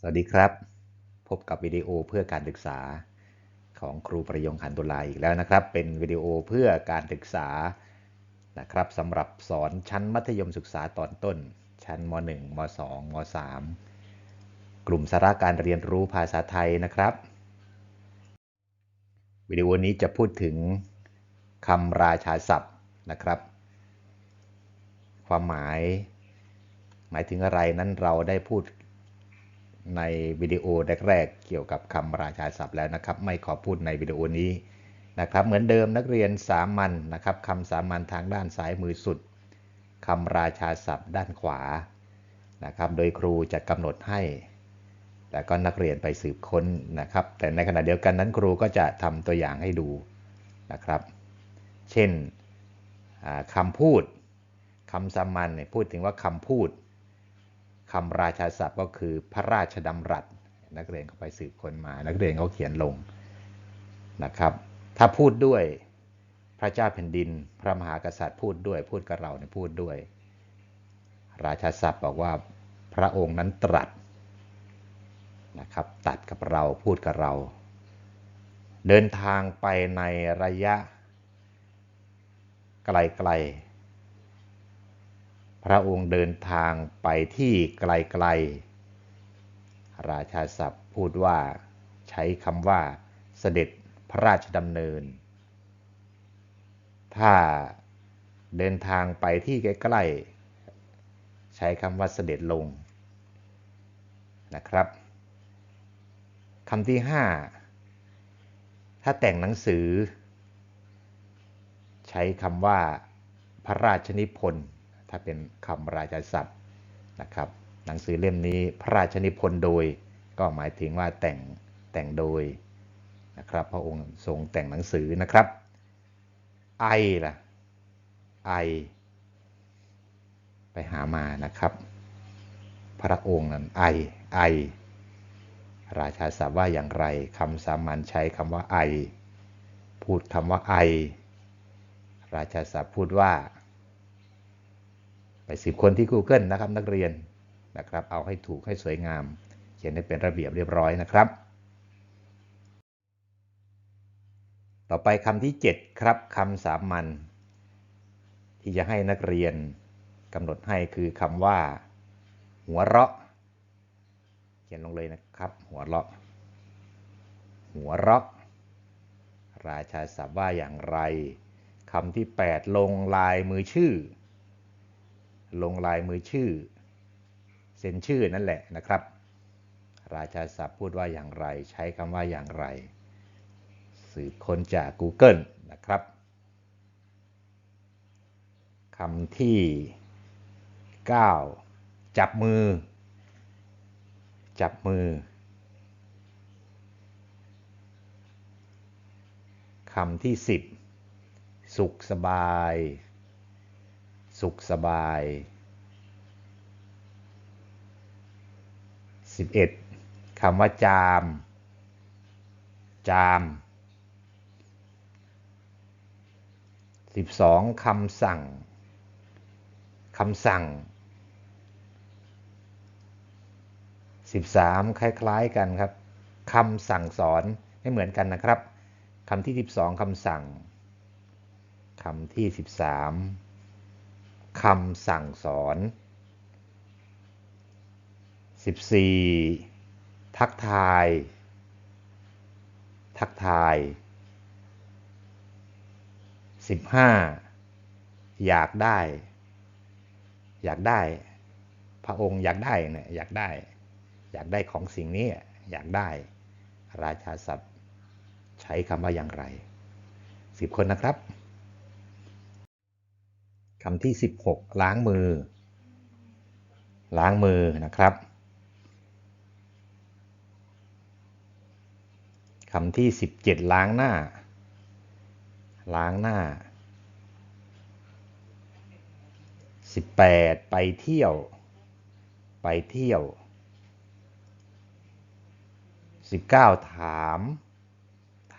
สวัสดีครับ พบกับวิดีโอเพื่อการศึกษาของครูประยงขันตุลาอีกแล้วนะครับ เป็นวิดีโอเพื่อการศึกษานะครับสำหรับสอนชั้นมัธยมศึกษาตอนต้น ชั้นม .1 ม .2 ม .3 กลุ่มสาระการเรียนรู้ภาษาไทยนะครับ วิดีโอนี้จะพูดถึงคำราชาศัพท์นะครับ ความหมาย หมายถึงอะไรนั้นเราได้พูด ในวิดีโอแรกๆเกี่ยวกับคำราชาศัพท์แล้วนะครับ ไม่ขอพูดในวิดีโอนี้นะครับ เหมือนเดิมนักเรียนสามัญนนะครับคำสามัญทางด้านซ้ายมือสุดคำราชาศัพท์ด้านขวานะครับ โดยครูจะกำหนดให้ แต่ก็นักเรียนไปสืบค้นนะครับ แต่ในขณะเดียวกันนั้นครูก็จะทำตัวอย่างให้ดูนะครับ เช่นคำพูดคำสามัญพูดถึงว่าคำพูด คำราชาศัพท์ก็คือพระราชดำรัส นักเรียนเขาไปสืบค้นมา นักเรียนเขาเขียนลงนะครับ ถ้าพูดด้วยพระเจ้าแผ่นดิน พระมหากษัตริย์พูดด้วย พูดกับเราเนี่ยพูดด้วย ราชาศัพท์บอกว่าพระองค์นั้นตรัสนะครับ ตัดกับเราพูดกับเรา เดินทางไปในระยะไกลๆ พระองค์เดินทางไปที่ไกลๆ ราชาศัพท์พูดว่าใช้คำว่าเสด็จพระราชดำเนิน ถ้าเดินทางไปที่ใกล้ๆ ใช้คำว่าเสด็จลงนะครับคำที่ 5 ถ้าแต่งหนังสือ ใช้คำว่าพระราชนิพนธ์ ถ้าเป็นคำราชาศัพท์นะครับ หนังสือเล่มนี้พระราชนิพนธ์โดย ก็หมายถึงว่าแต่งแต่งโดยนะครับ พระองค์ทรงแต่งหนังสือนะครับ ไอล่ะไอ ไปหามานะครับ พระองค์นั้นไอไอ ราชาศัพท์ว่าอย่างไรคำสามัญใช้คำว่าไอ พูดคำว่าไอ ราชาศัพท์พูดว่า ไปสิบคนที่ Google นะครับนักเรียนนะครับ เอาให้ถูกให้สวยงาม เขียนให้เป็นระเบียบเรียบร้อยนะครับ ต่อไปคำที่ 7 ครับคำสามัญที่จะให้นักเรียนกำหนดให้คือคำว่า หัวเราะ เขียนลงเลยนะครับ หัวเราะ หัวเราะ ราชาศัพท์ว่าอย่างไรคำที่ 8 ลงลายมือชื่อ ลงลายมือชื่อ เซ็นชื่อนั่นแหละนะครับ ราชาศัพท์พูดว่าอย่างไร ใช้คำว่าอย่างไร สืบค้นจาก Google นะครับคำที่ 9 จับมือ จับมือคำที่ 10 สุขสบาย สุขสบาย 11. คำว่าจาม จาม 12. คำสั่งคำสั่ง 13. คล้าย ๆ กันครับคำสั่งสอนไม่เหมือนกันนะครับคำที่ 12คำสั่งคำที่ 13 คำสั่งสอน 14. ทักทาย ทักทาย 15. อยากได้ อยากได้ พระองค์อยากได้เนี่ยอยากได้ อยากได้ของสิ่งนี้อยากได้ ราชาศัพท์ ใช้คำว่าอย่างไรสิบคนนะครับ คำที่ 16 ล้างมือ ล้างมือนะครับคำที่ 17 ล้างหน้า ล้างหน้า 18 ไปเที่ยว ไปเที่ยว 19 ถาม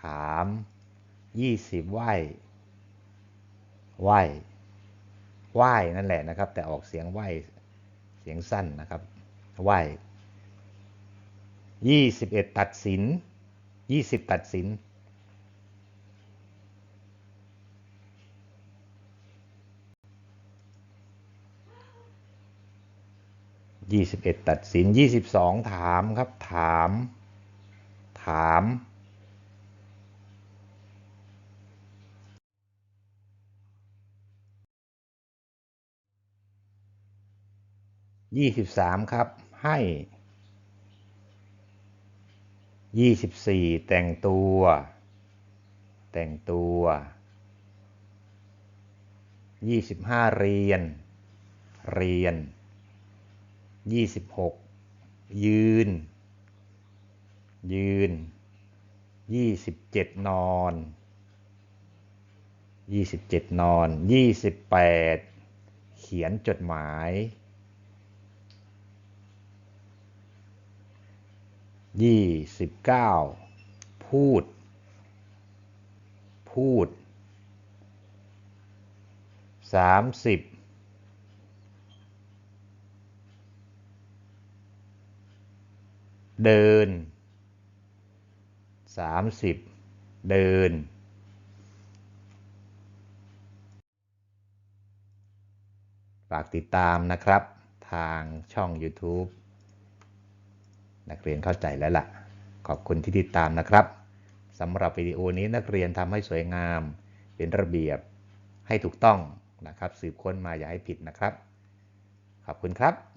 ถาม 20ไหวไหว ไหว้นั่นแหละนะครับ แต่ออกเสียงไหว้เสียงสั้นนะครับไหว้ยี่สิบเอ็ดตัดสินยี่สิบตัดสินยี่สิบเอ็ดตัดสินยี่สิบสองถามครับ ถาม ถาม ยี่สิบสามครับ ให้ยี่สิบสี่แต่งตัว แต่งตัวยี่สิบห้าเรียน เรียนยี่สิบหกยืน ยืนยี่สิบเจ็ดนอนยี่สิบเจ็ดนอนยี่สิบแปดเขียนจดหมาย ยี่สิบเก้าพูด พูดสามสิบเดินสามสิบเดินฝากติดตามนะครับ ทางช่อง YouTube นักเรียนเข้าใจแล้วล่ะ ขอบคุณที่ติดตามนะครับสำหรับวิดีโอนี้นักเรียนทำให้สวยงาม เป็นระเบียบให้ถูกต้องนะครับ สืบค้นมาอย่าให้ผิดนะครับ ขอบคุณครับ